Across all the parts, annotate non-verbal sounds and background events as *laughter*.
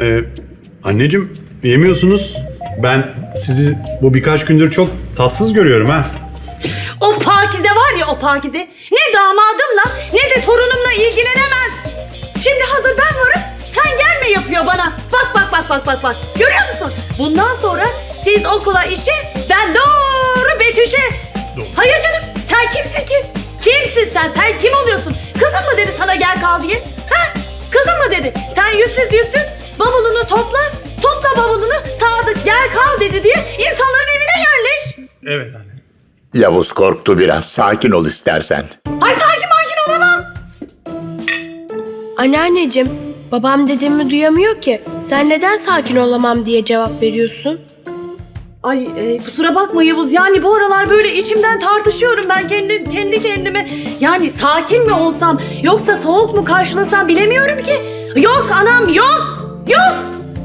Ee, anneciğim yemiyorsunuz. Ben sizi bu birkaç gündür çok tatsız görüyorum ha. O Pakize var ya o Pakize ne damadımla ne de torunumla ilgilenemez. Şimdi hazır ben varım sen gelme yapıyor bana. Bak bak bak bak bak bak. Görüyor musun? Bundan sonra siz okula işe ben doğru Betüş'e. Hayır canım sen kimsin ki? Kimsin sen? Sen kim oluyorsun? Kızım mı dedi sana gel kal diye? Ha? Kızım mı dedi? Sen yüzsüz yüzsüz bavulunu topla. Topla bavulunu Sadık gel kal dedi diye insanların evine yerleş. Evet anne. Yavuz korktu biraz. Sakin ol istersen. Ay sakin makin olamam. Anneanneciğim, babam dediğimi duyamıyor ki. Sen neden sakin olamam diye cevap veriyorsun? Ay e, kusura bakma Yavuz yani bu aralar böyle içimden tartışıyorum ben kendi kendi kendime. Yani sakin mi olsam yoksa soğuk mu karşılasam bilemiyorum ki. Yok anam yok yok.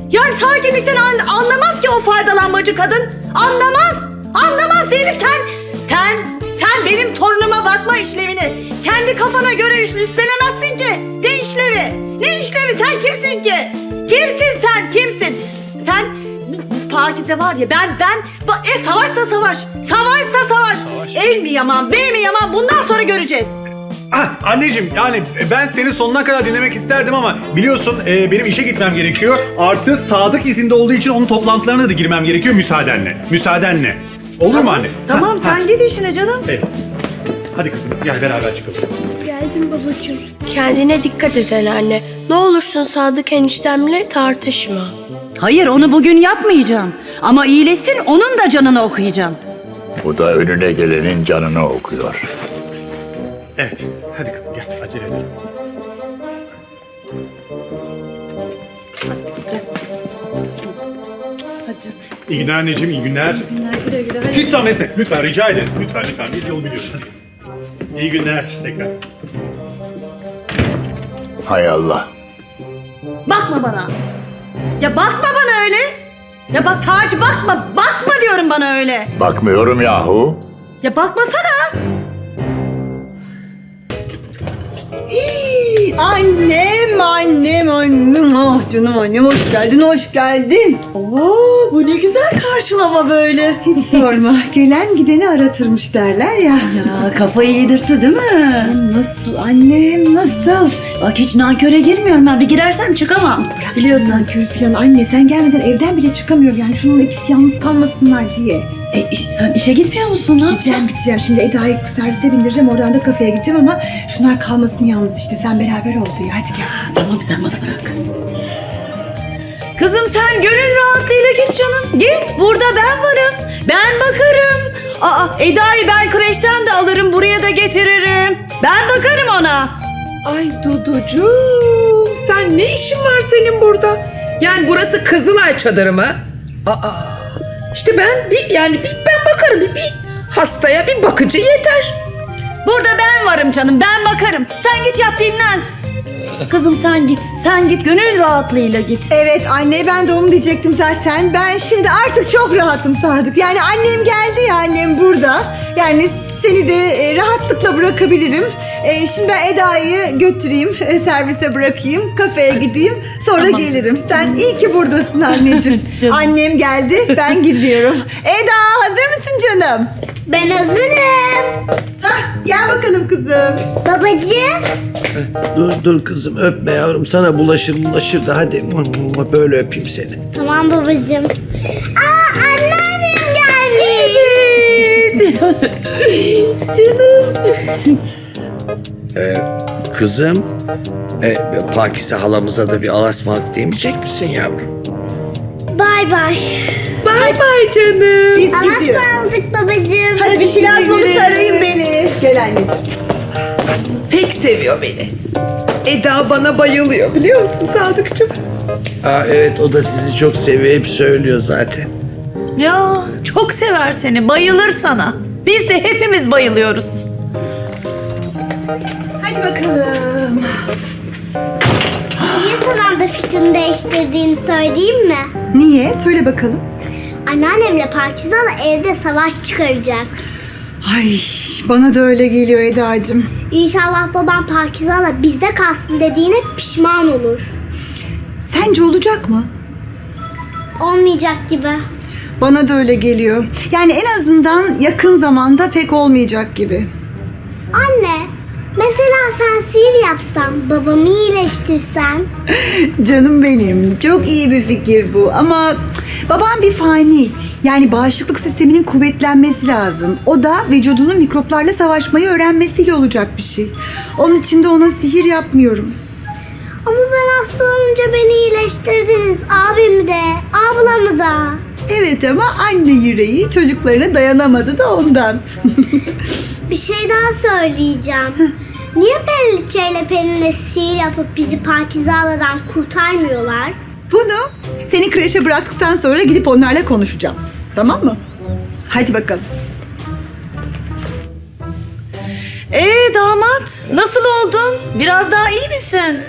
Yani sakinlikten an- anlamaz ki o faydalanmacı kadın. Anlamaz. Anlamaz deli sen. Sen sen benim torunuma bakma işlevini kendi kafana göre üst- üstlenemezsin ki. Ne işlevi? Ne işlevi? Sen kimsin ki? Kimsin sen? Kimsin? Sen Pakize var ya ben ben ba- e savaşsa savaş savaşsa savaş, Savaş. el mi yaman bey mi yaman bundan sonra göreceğiz. Ah, anneciğim yani ben seni sonuna kadar dinlemek isterdim ama biliyorsun e, benim işe gitmem gerekiyor. Artı Sadık izinde olduğu için onun toplantılarına da girmem gerekiyor müsaadenle. Müsaadenle. Olur mu anne? Tamam Ha, ha. sen git işine canım. Evet. Hadi kızım gel beraber çıkalım. Geldim babacığım. Kendine dikkat et anneanne. Ne olursun Sadık eniştemle tartışma. Hayır onu bugün yapmayacağım ama iyileşsin onun da canını okuyacağım. Bu da önüne gelenin canını okuyor. Evet. Hadi kızım gel acele edelim. Hadi. İyi günler anneciğim, iyi günler. Güle güle. Hadi. Hiç zahmet etme. Lütfen rica ederiz. Lütfen lütfen. Biz yol biliyoruz. Hadi. İyi günler tekrar. Hay Allah. Bakma bana. Ya bakma bana öyle. Ya bak Taci bakma. Bakma diyorum bana öyle. Bakmıyorum yahu. Ya bakmasana. Annem, annem, annem. Ah canım annem hoş geldin, hoş geldin. Oo bu ne güzel karşılama böyle. Hiç *laughs* sorma. Gelen gideni aratırmış derler ya. Ya kafayı yedirtti değil mi? Nasıl annem, nasıl? Bak hiç nanköre girmiyorum ben. Bir girersem çıkamam. Biliyorsun Kürfiyan anne sen gelmeden evden bile çıkamıyorum. Yani şununla ikisi yalnız kalmasınlar diye. E, iş- sen işe gitmiyor musun? Ne yapacaksın? Gideceğim gideceğim. Şimdi Eda'yı servise bindireceğim. Oradan da kafeye gideceğim ama şunlar kalmasın yalnız işte. Sen beraber ol diyor. Hadi gel. Tamam sen bana bırak. Kızım sen gönül rahatlığıyla git canım. Git burada ben varım. Ben bakarım. Aa Eda'yı ben kreşten de alırım buraya da getiririm. Ben bakarım ona. Ay Duducuğum sen ne işin var senin burada? Yani burası Kızılay çadırı mı? Aa, işte ben bir yani bir ben bakarım bir, bir hastaya bir bakıcı yeter. Burada ben varım canım ben bakarım. Sen git yat dinlen. Kızım sen git. Sen git gönül rahatlığıyla git. Evet anne ben de onu diyecektim zaten. Ben şimdi artık çok rahatım Sadık. Yani annem geldi ya annem burada. Yani seni de e, rahatlıkla bırakabilirim. E, şimdi ben Eda'yı götüreyim, e, servise bırakayım, kafeye gideyim. Sonra Tamam. gelirim. Sen iyi ki buradasın *laughs* anneciğim. Canım. Annem geldi, ben gidiyorum. Eda hazır mısın canım? Ben hazırım. Hah, gel bakalım kızım. Babacığım. Dur dur kızım öpme yavrum sana bulaşır bulaşır da hadi böyle öpeyim seni. Tamam babacığım. Aa anneannem gelmiş. *laughs* Ee, kızım e, Pakize halamıza da bir alasmalık demeyecek misin yavrum? Bay bay. Bay bay canım. Biz Allah'a gidiyoruz. ısmarladık babacığım. Hadi bir şey lazım olursa arayın beni. Gel anneciğim. Pek seviyor beni. Eda bana bayılıyor biliyor musun Sadıkçım? Aa, evet o da sizi çok seviyor hep söylüyor zaten. Ya çok sever seni. Bayılır sana. Biz de hepimiz bayılıyoruz. Hadi bakalım. Niye son anda fikrini değiştirdiğini söyleyeyim mi? Niye? Söyle bakalım. Anneannemle Pakizan'la evde savaş çıkaracak. Ay bana da öyle geliyor Eda'cığım. İnşallah babam Pakizan'la bizde kalsın dediğine pişman olur. Sence olacak mı? Olmayacak gibi. Bana da öyle geliyor. Yani en azından yakın zamanda pek olmayacak gibi. Anne, mesela sen sihir yapsan, babamı iyileştirsen. *laughs* Canım benim. Çok iyi bir fikir bu ama babam bir fani. Yani bağışıklık sisteminin kuvvetlenmesi lazım. O da vücudunun mikroplarla savaşmayı öğrenmesiyle olacak bir şey. Onun için de ona sihir yapmıyorum. Ama ben hasta olunca beni iyileştirdiniz. Abimi de, ablamı da. Evet ama anne yüreği çocuklarına dayanamadı da ondan. *laughs* Bir şey daha söyleyeceğim. Niye Periliçe ile Pelin'le sihir yapıp bizi Pakizalı'dan kurtarmıyorlar? Bunu seni kreşe bıraktıktan sonra gidip onlarla konuşacağım. Tamam mı? Hadi bakalım. Ee damat nasıl oldun? Biraz daha iyi misin?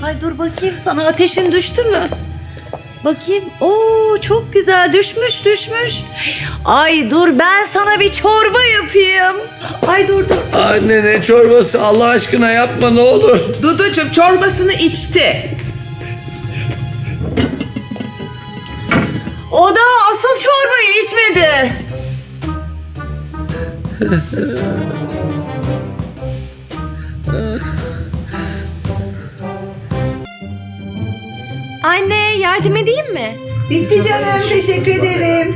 Hay dur bakayım sana ateşin düştü mü? Bakayım. Oo çok güzel düşmüş düşmüş. Ay dur ben sana bir çorba yapayım. Ay dur dur. Anne ne çorbası Allah aşkına yapma ne olur. Duducuğum çorbasını içti. O da asıl çorbayı içmedi. *laughs* yardım edeyim mi? Bitti canım. Teşekkür ederim.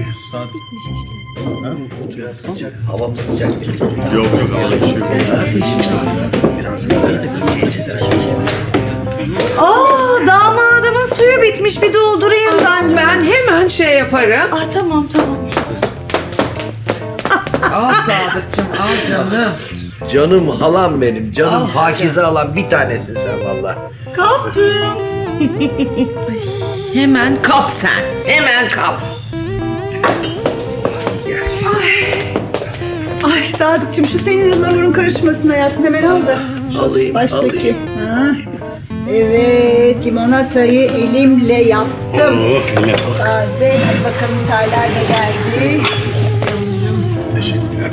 Biraz sıcak hava mı sıcak değil. Yok yok öyle bir şey yok. Aa damadımın suyu bitmiş bir doldurayım ben. Ben hemen şey yaparım. Ah tamam tamam. Al Sadıkçım al canım. Canım halam benim canım Ah, Pakize halam bir tanesin sen valla. Kaptım. *laughs* Hemen kap sen. Hemen kap. Ay Sadıkçım şu senin ıhlamurun karışmasın hayatım. Hemen al da. Şu Alayım, Baştaki. alayım. Ha. Evet limonatayı elimle yaptım. Oh, eline sağlık. Taze. Hadi bakalım çaylar da geldi. Teşekkürler.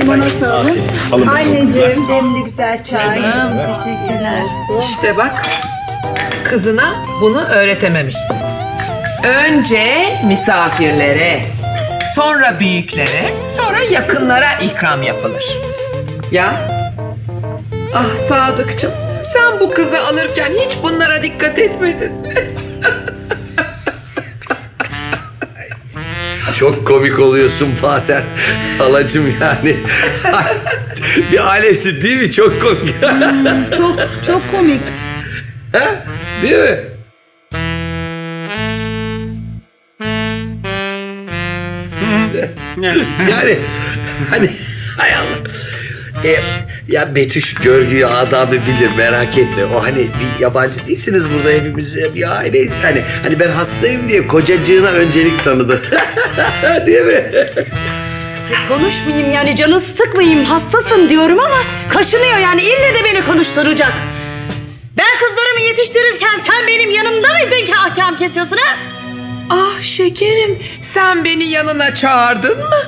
Limonata alın. Alın. Anneciğim demli güzel çay. Teşekkürler. İşte bak kızına bunu öğretememişsin. Önce misafirlere, sonra büyüklere, sonra yakınlara ikram yapılır. Ya? Ah Sadıkçım, sen bu kızı alırken hiç bunlara dikkat etmedin? *laughs* Çok komik oluyorsun bazen halacım yani. *laughs* bir alemsin değil mi? Çok komik. Çok çok komik. Ha? Değil mi? *laughs* yani hani hay Allah. E, ya Betüş görgüyü adabı bilir merak etme. O hani bir yabancı değilsiniz burada hepimiz bir aileyiz. Hani, hani ben hastayım diye kocacığına öncelik tanıdı. *laughs* Değil mi? Konuşmayayım yani canını sıkmayayım hastasın diyorum ama kaşınıyor yani ille de beni konuşturacak. Ben kızlarımı yetiştirirken sen benim yanımda mıydın ki ahkam kesiyorsun ha? Ah şekerim, sen beni yanına çağırdın mı?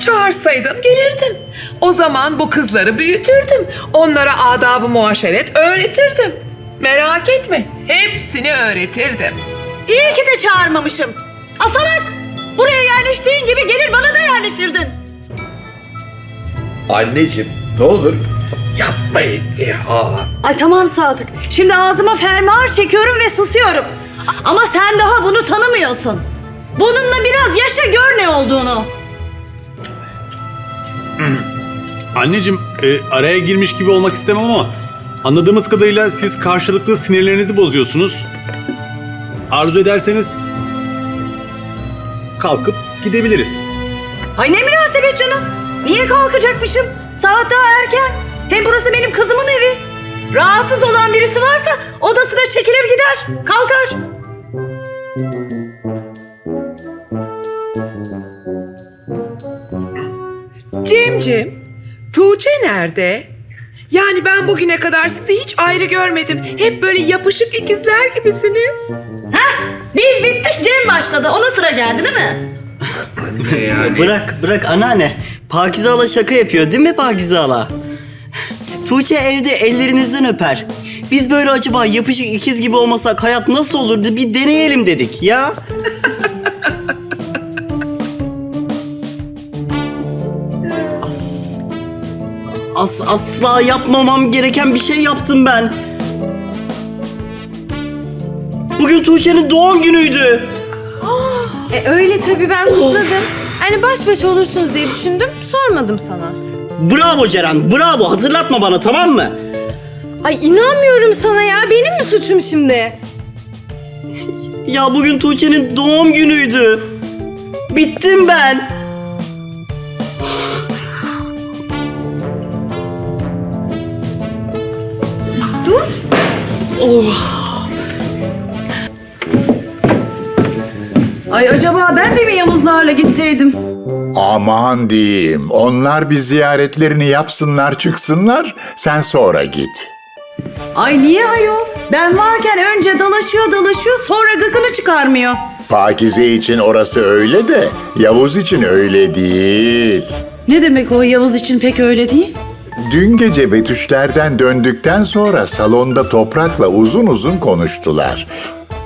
Çağırsaydın gelirdim. O zaman bu kızları büyütürdüm. Onlara adab-ı muaşeret öğretirdim. Merak etme, hepsini öğretirdim. İyi ki de çağırmamışım. Asalak! Buraya yerleştiğin gibi gelir bana da yerleşirdin. Anneciğim ne olur yapmayın. Ya. Ay tamam Sadık. Şimdi ağzıma fermuar çekiyorum ve susuyorum. Ama sen daha bunu tanımıyorsun. Bununla biraz yaşa gör ne olduğunu. Anneciğim e, araya girmiş gibi olmak istemem ama anladığımız kadarıyla siz karşılıklı sinirlerinizi bozuyorsunuz. Arzu ederseniz kalkıp gidebiliriz. Ay ne münasebet canım. Niye kalkacakmışım? Saat daha erken. Hem burası benim kızımın evi. Rahatsız olan birisi varsa odasına çekilir gider. Kalkar. Cemcim, Tuğçe nerede? Yani ben bugüne kadar sizi hiç ayrı görmedim. Hep böyle yapışık ikizler gibisiniz. Heh, biz bittik Cem başladı. Ona sıra geldi değil mi? Anne yani. Bırak bırak anneanne. Pakize hala şaka yapıyor değil mi Pakize hala? Tuğçe evde ellerinizden öper. biz böyle acaba yapışık ikiz gibi olmasak hayat nasıl olurdu bir deneyelim dedik ya. As, asla yapmamam gereken bir şey yaptım ben. Bugün Tuğçe'nin doğum günüydü. E öyle tabii ben kutladım. Hani baş başa olursunuz diye düşündüm. Sormadım sana. Bravo Ceren, bravo. Hatırlatma bana tamam mı? Ay inanmıyorum sana ya. Benim mi suçum şimdi? Ya bugün Tuğçe'nin doğum günüydü. Bittim ben. Dur. Ay acaba ben de mi Yavuzlarla gitseydim? Aman diyeyim. Onlar bir ziyaretlerini yapsınlar çıksınlar. Sen sonra git. Ay niye ayol? Ben varken önce dalaşıyor dalaşıyor sonra gıkını çıkarmıyor. Pakize için orası öyle de Yavuz için öyle değil. Ne demek o Yavuz için pek öyle değil? Dün gece Betüşlerden döndükten sonra salonda Toprak'la uzun uzun konuştular.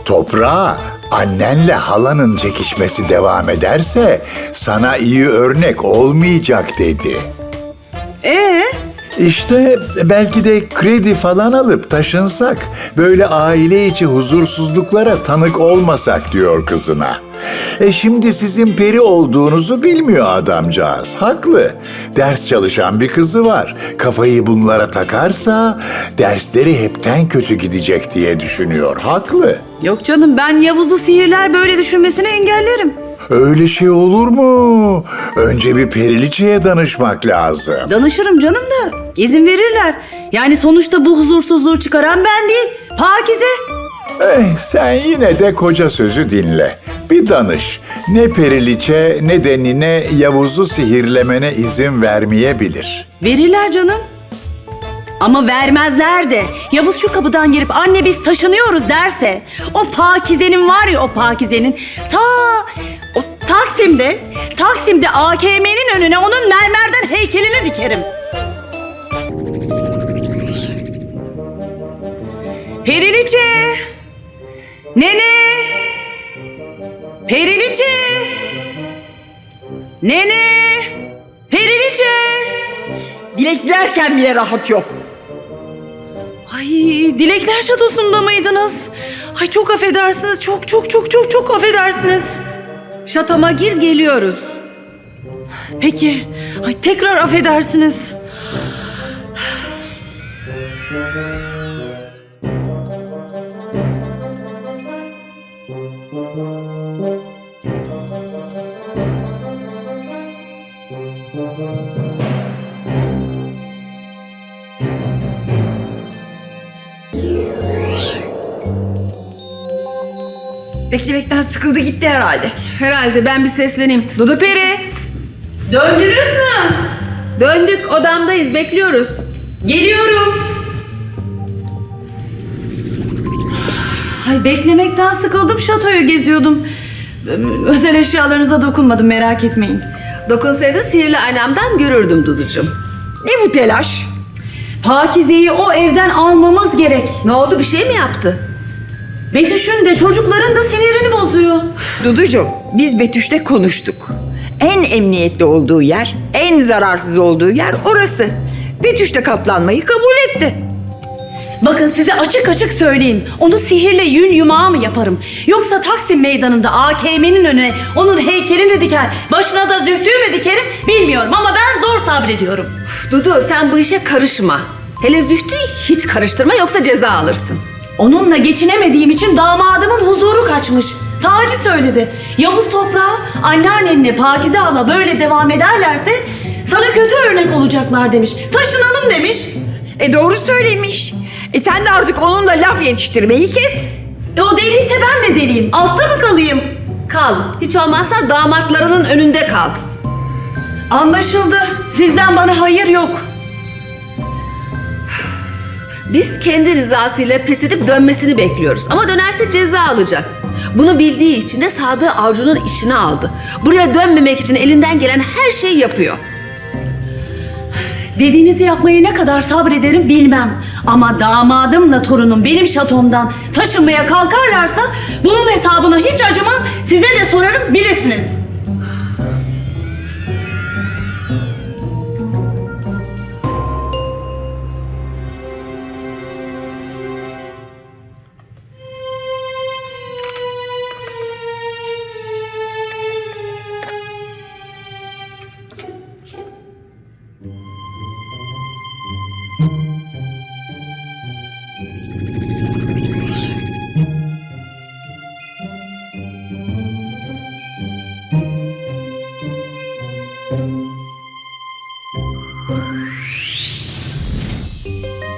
Toprağa annenle halanın çekişmesi devam ederse sana iyi örnek olmayacak dedi. Ee? İşte belki de kredi falan alıp taşınsak, böyle aile içi huzursuzluklara tanık olmasak diyor kızına. E şimdi sizin peri olduğunuzu bilmiyor adamcağız. Haklı. Ders çalışan bir kızı var. Kafayı bunlara takarsa dersleri hepten kötü gidecek diye düşünüyor. Haklı. Yok canım ben Yavuz'u sihirler böyle düşünmesini engellerim. Öyle şey olur mu? Önce bir periliçeye danışmak lazım. Danışırım canım da izin verirler. Yani sonuçta bu huzursuzluğu çıkaran ben değil. Pakize. Eh, sen yine de koca sözü dinle. Bir danış. Ne Periliçe ne de Nine Yavuz'u sihirlemene izin vermeyebilir. Verirler canım. Ama vermezler de. Yavuz şu kapıdan girip anne biz taşınıyoruz derse. O Pakize'nin var ya o Pakize'nin. Ta o Taksim'de, Taksim'de AKM'nin önüne onun mermerden heykelini dikerim. Periliçe. Nene. Periliçe. Nene. Periliçe. Dilek dilerken bile rahat yok. Ay Dilekler Şatosu'nda mıydınız? Ay çok affedersiniz. Çok çok çok çok çok affedersiniz. Şatoma gir geliyoruz. Peki. Ay tekrar affedersiniz. Beklemekten sıkıldı gitti herhalde. Herhalde ben bir sesleneyim. Dudu Peri. Döndünüz mü? Döndük odamdayız bekliyoruz. Geliyorum. Ay beklemekten sıkıldım. Şatoyu geziyordum. Özel eşyalarınıza dokunmadım merak etmeyin. Dokunsaydın sihirli aynamdan görürdüm Duducuğum. Ne bu telaş? Pakize'yi o evden almamız gerek. Ne oldu bir şey mi yaptı? Betüş'ün de çocukların da sinirini bozuyor. Duducuğum biz Betüş'le konuştuk. En emniyetli olduğu yer, en zararsız olduğu yer orası. Betüş de katlanmayı kabul etti. Bakın size açık açık söyleyeyim. Onu sihirle yün yumağı mı yaparım? Yoksa Taksim meydanında AKM'nin önüne onun heykelini diker, başına da zühtüğü mü dikerim bilmiyorum ama ben zor sabrediyorum. Dudu sen bu işe karışma. Hele Zühtü'yü hiç karıştırma yoksa ceza alırsın. Onunla geçinemediğim için damadımın huzuru kaçmış. Taci söyledi. Yavuz toprağa anneannenle Pakize Ala böyle devam ederlerse sana kötü örnek olacaklar demiş. Taşınalım demiş. E doğru söylemiş. E sen de artık onunla laf yetiştirmeyi kes. E o deliyse ben de deliyim. Altta mı kalayım? Kal. Hiç olmazsa damatlarının önünde kal. Anlaşıldı. Sizden bana hayır yok. Biz kendi rızasıyla pes edip dönmesini bekliyoruz. Ama dönerse ceza alacak. Bunu bildiği için de Sadığı avcunun işine aldı. Buraya dönmemek için elinden gelen her şeyi yapıyor. Dediğinizi yapmayı ne kadar sabrederim bilmem. Ama damadımla torunum benim şatomdan taşınmaya kalkarlarsa bunun hesabını hiç acımam size de sorarım bilirsiniz.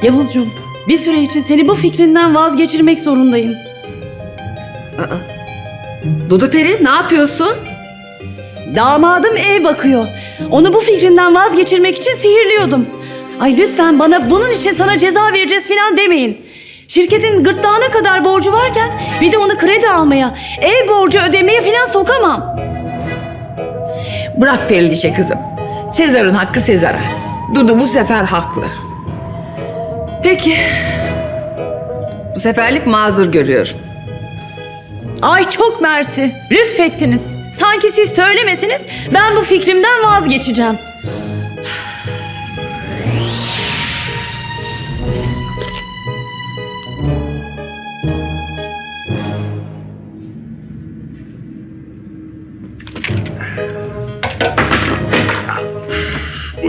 Yavuzcuğum bir süre için seni bu fikrinden vazgeçirmek zorundayım. Dudu Peri ne yapıyorsun? Damadım ev bakıyor. Onu bu fikrinden vazgeçirmek için sihirliyordum. Ay lütfen bana bunun için sana ceza vereceğiz falan demeyin. Şirketin gırtlağına kadar borcu varken bir de onu kredi almaya, ev borcu ödemeye falan sokamam. Bırak Periliçe kızım. Sezar'ın hakkı Sezar'a. Dudu bu sefer haklı. Peki. Bu seferlik mazur görüyorum. Ay çok mersi. Lütfettiniz. Sanki siz söylemesiniz ben bu fikrimden vazgeçeceğim.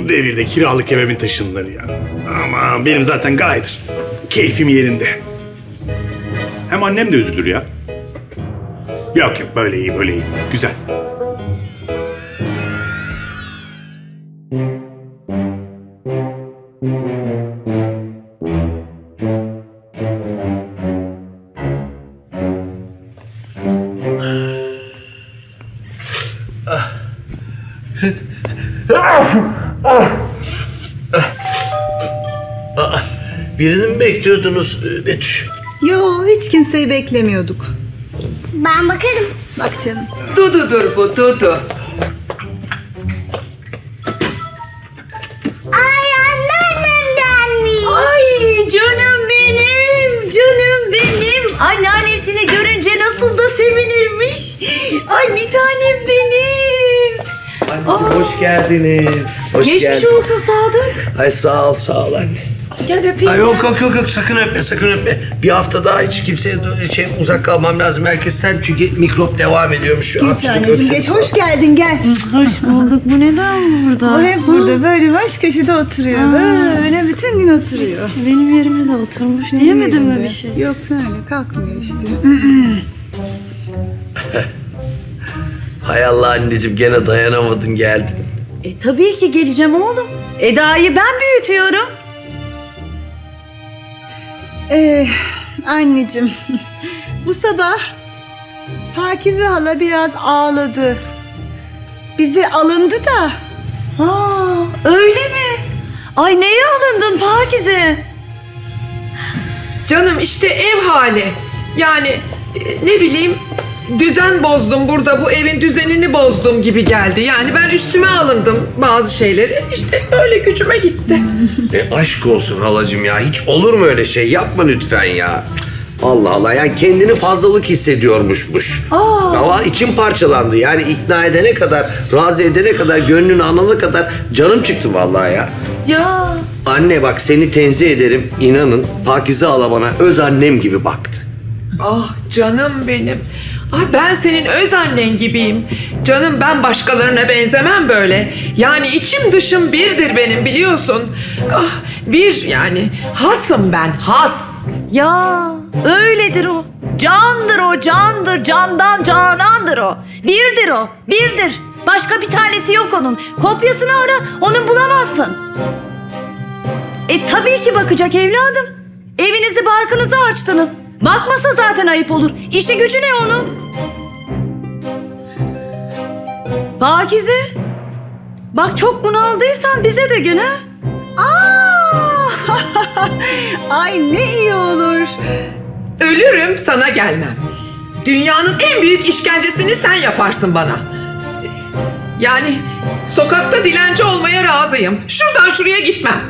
Bu devirde kiralık eve mi ya? Ama benim zaten gayet keyfim yerinde. Hem annem de üzülür ya. Yok yok böyle iyi böyle iyi. Güzel. Bekliyordunuz e, Betüş? Yo hiç kimseyi beklemiyorduk. Ben bakarım. Bak canım. Dudu'dur bu Dudu. Ay anneannem gelmiş. Ay canım benim, canım benim. Anneannesini görünce nasıl da sevinirmiş. Ay bir tanem benim. Anneciğim hoş geldiniz. Hoş Geçmiş geldin. olsun Sadık. Ay sağ ol sağ ol anne. Gel öpeyim. Ay yok yok yok yok sakın öpme sakın öpme. Bir hafta daha hiç kimseye şey uzak kalmam lazım herkesten çünkü mikrop devam ediyormuş. Geç Hapşırık, anneciğim öksürük geç. falan. Hoş geldin gel. Hoş bulduk. Bu neden burada? O hep burada böyle baş köşede oturuyor. Böyle bütün gün oturuyor. Benim yerime de oturmuş. Diyemedim mi bir şey? Yok öyle kalkmıyor işte. *laughs* Hay Allah anneciğim gene dayanamadın geldin. E tabii ki geleceğim oğlum. Eda'yı ben büyütüyorum. Ee, anneciğim *laughs* bu sabah Pakize hala biraz ağladı. Bize alındı da. Aa, öyle mi? Ay neye alındın Pakize? Canım işte ev hali. Yani e, ne bileyim düzen bozdum burada bu evin düzenini bozdum gibi geldi. Yani ben üstüme alındım bazı şeyleri. İşte öyle gücüme gitti. *laughs* E, aşk olsun halacığım ya hiç olur mu öyle şey yapma lütfen ya. Allah Allah yani kendini fazlalık hissediyormuşmuş. Ama içim parçalandı yani ikna edene kadar, razı edene kadar, gönlünü alana kadar canım çıktı vallahi ya. Ya Anne bak seni tenzih ederim inanın Pakize hala bana öz annem gibi baktı. Ah canım benim. Ay ben senin öz annen gibiyim. Canım ben başkalarına benzemem böyle. Yani içim dışım birdir benim biliyorsun. Ah bir yani hasım ben has. ya öyledir o. Candır o candır candan canandır o. Birdir o birdir. Başka bir tanesi yok onun. Kopyasını ara onu bulamazsın. E tabii ki bakacak evladım. Evinizi barkınızı açtınız. Bakmasa zaten ayıp olur. İşi gücü ne onun? Pakize. Bak çok bunaldıysan bize de gel ha. *laughs* Ay ne iyi olur. Ölürüm sana gelmem. Dünyanın en büyük işkencesini sen yaparsın bana. Yani sokakta dilenci olmaya razıyım. Şuradan şuraya gitmem.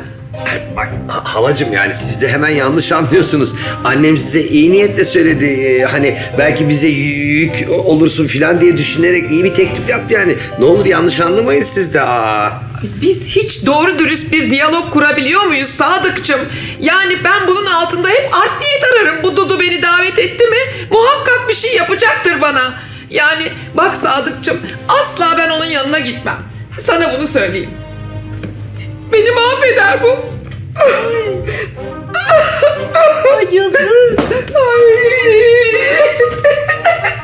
Bak ha- halacım yani siz de hemen yanlış anlıyorsunuz. Annem size iyi niyetle söyledi. Ee, hani belki bize yük olursun falan diye düşünerek iyi bir teklif yaptı yani. Ne olur yanlış anlamayın siz de. Aa. Biz hiç doğru dürüst bir diyalog kurabiliyor muyuz Sadıkçım? Yani ben bunun altında hep art niyet ararım. Bu Dudu beni davet etti mi muhakkak bir şey yapacaktır bana. Yani bak Sadıkçım asla ben onun yanına gitmem. Sana bunu söyleyeyim. Beni mahveder bu. Ay yazık. Ay.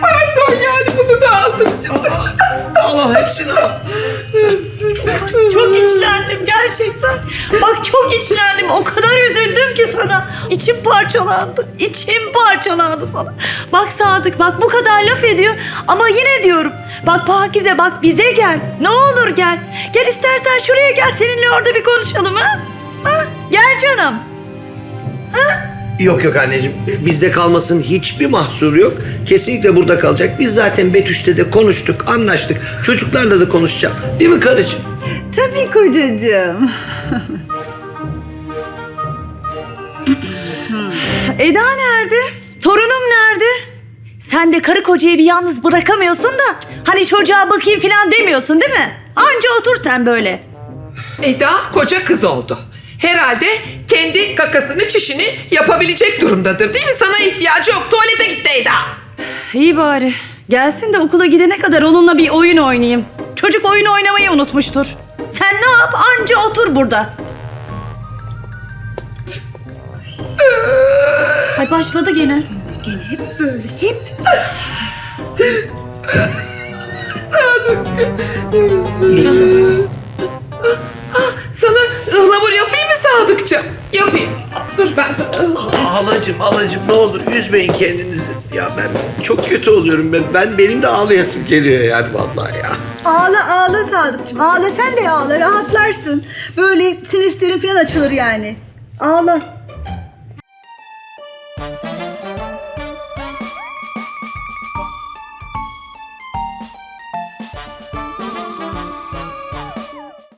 Pardon yani bunu da şimdi. Allah hepsini al. Çok içlendim gerçekten. Bak çok içlendim. O kadar üzüldüm ki sana. İçim parçalandı. İçim parçalandı sana. Bak Sadık bak bu kadar laf ediyor. Ama yine diyorum. Bak Pakize bak bize gel. Ne olur gel. Gel istersen şuraya gel. Seninle orada bir konuşalım ha. ha? Gel canım. Yok yok anneciğim bizde kalmasın hiçbir mahsur yok. Kesinlikle burada kalacak. Biz zaten Betüş'te de konuştuk, anlaştık. Çocuklarla da konuşacağım. Değil mi karıcığım? Tabii kocacığım. Eda nerede? Torunum nerede? Sen de karı kocayı bir yalnız bırakamıyorsun da hani çocuğa bakayım falan demiyorsun değil mi? Anca otur sen böyle. Eda koca kız oldu. Herhalde kendi kakasını çişini yapabilecek durumdadır değil mi? Sana ihtiyacı yok. Tuvalete gitti Eda. İyi bari. Gelsin de okula gidene kadar onunla bir oyun oynayayım. Çocuk oyun oynamayı unutmuştur. Sen ne yap? Anca otur burada. Ay başladı gene. Gene hep böyle hep. Sana Yapayım. Dur ben sana ıhlamur. Halacığım, halacığım ne olur üzmeyin kendinizi. Ya ben çok kötü oluyorum. Ben, ben benim de ağlayasım geliyor yani vallahi ya. Ağla ağla Sadıkçım. Ağla sen de ağla rahatlarsın. Böyle sinüslerin falan açılır yani. Ağla.